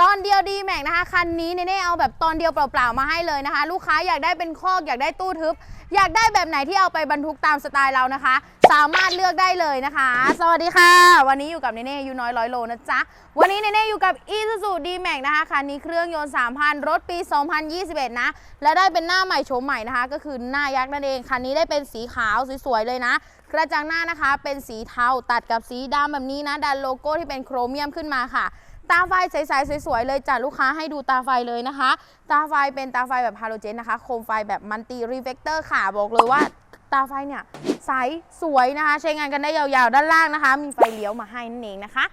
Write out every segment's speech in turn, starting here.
ตอนเดียวดีแม็กนะคะคันนี้เน่เอาแบบตอนเดียวเปล่าๆมาให้เลยนะคะ ลูกค้าอยากได้เป็นคอกอยากได้ตู้ทึบ อยากได้แบบไหนที่เอาไปบรรทุกตามสไตล์เรานะคะ สามารถเลือกได้เลยนะคะ สวัสดีค่ะ วันนี้อยู่กับเน่ๆยูน้อยร้อยโลนะจ๊ะวันนี้เน่ๆอยู่กับ Isuzu D-Max นะคะคันนี้เครื่องยนต์ 3,000 รถปี 2021 นะ และได้เป็นหน้าใหม่โฉมใหม่นะคะ ก็คือหน้ายักษ์นั่นเองคันนี้ได้เป็นสีขาวสวยๆเลยนะกระจังหน้านะคะเป็นสีเทาตัดกับสีดำแบบนี้นะดันโลโก้ที่เป็นโครเมียมขึ้นมาค่ะ ตาไฟใสๆสวยๆเลยจ้ะลูกค้าให้ดูตาไฟเลยนะคะ ตาไฟเป็นตาไฟแบบฮาโลเจนนะคะ โคมไฟแบบมันติรีเฟกเตอร์ค่ะบอกเลยว่าตาไฟเนี่ยใสสวยนะคะ ใช้งานกันได้ยาวๆ ด้านล่างนะคะ มีไฟเลี้ยวมาให้นั่นเองนะคะ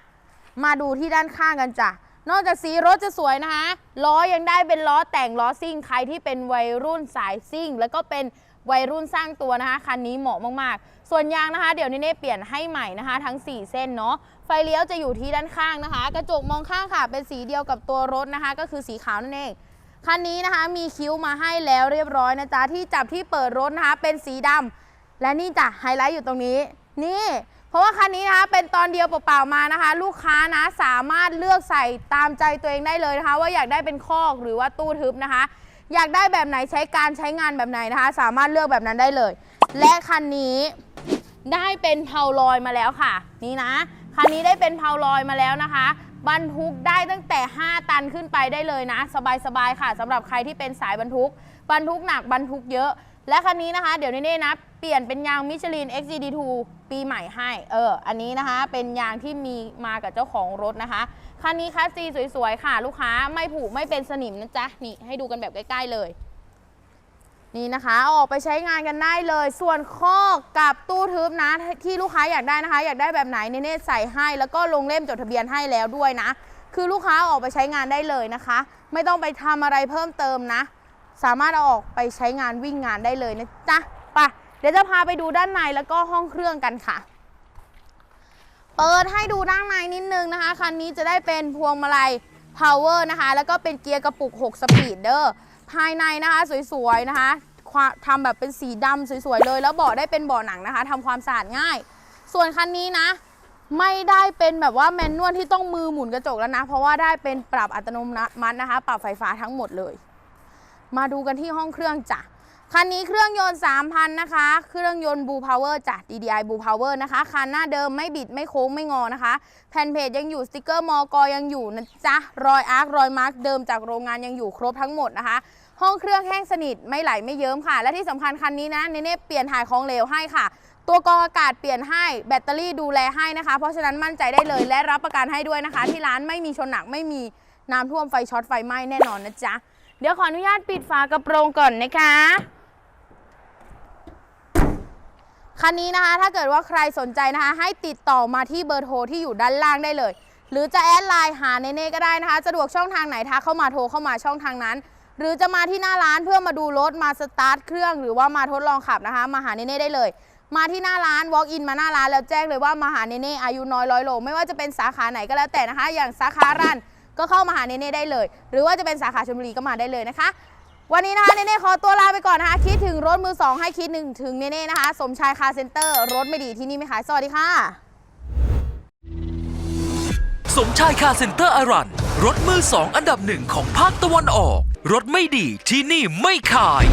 มาดูที่ด้านข้างกันจ้ะนอกจากสีรถจะสวยนะคะล้อยังได้เป็นล้อแต่งล้อซิ่งใครที่เป็นวัยรุ่นสายซิ่ง แล้วก็เป็น วัยรุ่นสร้างตัวนะคะคันนี้เหมาะมากๆ ส่วนยางนะคะ เดี๋ยวนี้เน่เปลี่ยนให้ใหม่นะคะ ทั้ง 4 เส้นเนาะไฟเลี้ยวจะอยู่ที่ด้านข้างนะคะ กระจกมองข้างค่ะ เป็นสีเดียวกับตัวรถนะคะ ก็คือสีขาวนั่นเองคันนี้นะคะ มีคิ้วมาให้แล้วเรียบร้อยนะจ๊ะที่จับที่เปิดรถนะคะ เป็นสีดำและนี่จ้ะไฮไลท์อยู่ตรงนี้ นี่ เพราะว่าคันนี้นะคะเป็นตอนเดียวเปล่าๆมานะคะ ลูกค้านะสามารถเลือกใส่ตามใจตัวเองได้เลยนะคะ ว่าอยากได้เป็นคอกหรือว่าตู้ทึบนะคะ อยากได้แบบไหนใช้การใช้งานแบบไหนนะคะ สามารถเลือกแบบนั้นได้เลย และคันนี้ได้เป็นเพาลอยมาแล้วค่ะ นี่นะคันนี้ได้เป็นเพาลอยมาแล้วนะคะบรรทุกได้ตั้งแต่ 5 ตันขึ้นไปได้เลยนะ สบายๆค่ะสำหรับใครที่เป็นสายบรรทุก บรรทุกหนักบรรทุกเยอะ และคันนี้นะคะ เดี๋ยวน่ๆนะ เปลี่ยนเป็นยางมิชลิน XGD2 ปีใหม่ให้ เออ อันนี้นะคะ เป็นยางที่มีมากับเจ้าของรถนะคะ คันนี้คัสซีสวยๆ ค่ะ ลูกค้าไม่ผุไม่เป็นสนิมนะจ๊ะ นี่ให้ดูกันแบบใกล้ๆเลย นี่นะคะออกไปใช้งานกันได้เลย ส่วนข้อกับตู้ทึบนะที่ลูกค้าอยากได้นะคะ อยากได้แบบไหนเนเน่ใส่ให้ แล้วก็ลงเล่มจดทะเบียนให้แล้วด้วยนะ คือลูกค้าออกไปใช้งานได้เลยนะคะ ไม่ต้องไปทำอะไรเพิ่มเติมนะ สามารถเอาออกไปใช้งานวิ่งงานได้เลยนะจ๊ะ เดี๋ยวจะพาไปดูด้านในแล้วก็ห้องเครื่องกันค่ะ เปิดให้ดูด้านในนิดนึงนะคะ คันนี้จะได้เป็นพวงมาลัย power นะคะ แล้วก็เป็นเกียร์กระปุก 6 สปีดเด้อ ภายในนะคะสวยๆนะคะความทำแบบเป็นสีดำสวยๆเลย แล้วเบาะได้เป็นเบาะหนังนะคะทำความสะอาดง่าย ส่วนคันนี้นะไม่ได้เป็นแบบว่าแมนนวลที่ต้องมือหมุนกระจกแล้วนะ เพราะว่าได้เป็นปรับอัตโนมัตินะคะ ปรับไฟฟ้าทั้งหมดเลย มาดูกันที่ห้องเครื่องจ้ะ คันนี้เครื่องยนต์ 3,000 นะคะ เครื่องยนต์บูพาวเวอร์จ้ะ DDI บูพาวเวอร์นะคะ คันหน้าเดิมไม่บิดไม่โค้งไม่งอนะคะ แผ่นเพจยังอยู่สติกเกอร์มอกอยังอยู่นะจ๊ะ รอยอาร์ครอยมาร์กเดิมจากโรงงานยังอยู่ครบทั้งหมดนะคะ ห้องเครื่องแห้งสนิทไม่ไหลไม่เยิ้มค่ะ และที่สำคัญคันนี้นะเนเน่เปลี่ยนถ่ายของเหลวให้ค่ะ ตัวกรองอากาศเปลี่ยนให้แบตเตอรี่ดูแลให้นะคะ เพราะฉะนั้นมั่นใจได้เลยและรับประกันให้ด้วยนะคะ ที่ร้านไม่มีชนหนักไม่มีน้ำท่วมไฟช็อตไฟไหม้แน่นอนนะจ๊ะเดี๋ยวขออนุญาตปิดฝากระโปรงก่อนนะคะ คันนี้นะคะ ถ้าเกิดว่าใครสนใจนะคะ ให้ติดต่อมาที่เบอร์โทรที่อยู่ด้านล่างได้เลย หรือจะแอดไลน์หาเนเน่ก็ได้นะคะ สะดวกช่องทางไหนทักเข้ามาโทรเข้ามาช่องทางนั้น หรือจะมาที่หน้าร้านเพื่อมาดูรถมาสตาร์ทเครื่องหรือว่ามาทดลองขับนะคะ มาหาเนเน่ได้เลย มาที่หน้าร้าน walk in มาหน้าร้านแล้วแจ้งเลยว่ามาหาเนเน่อายุน้อยร้อยโลไม่ว่าจะเป็นสาขาไหนก็แล้วแต่นะคะ อย่างสาขารันก็เข้ามาหาเนเน่ได้เลย หรือว่าจะเป็นสาขาชลบุรีก็มาได้เลยนะคะ วันนี้นะคะเนเน่ขอตัวลาไปก่อนนะคะ คิดถึงรถมือสองให้คิดหนึ่งถึงเนเน่นะคะ สมชายคาร์เซ็นเตอร์ รถไม่ดีที่นี่ไม่ขาย สวัสดีค่ะ สมชายคาร์เซ็นเตอร์อารัน รถมือสองอันดับหนึ่งของภาคตะวันออก รถไม่ดีที่นี่ไม่ขาย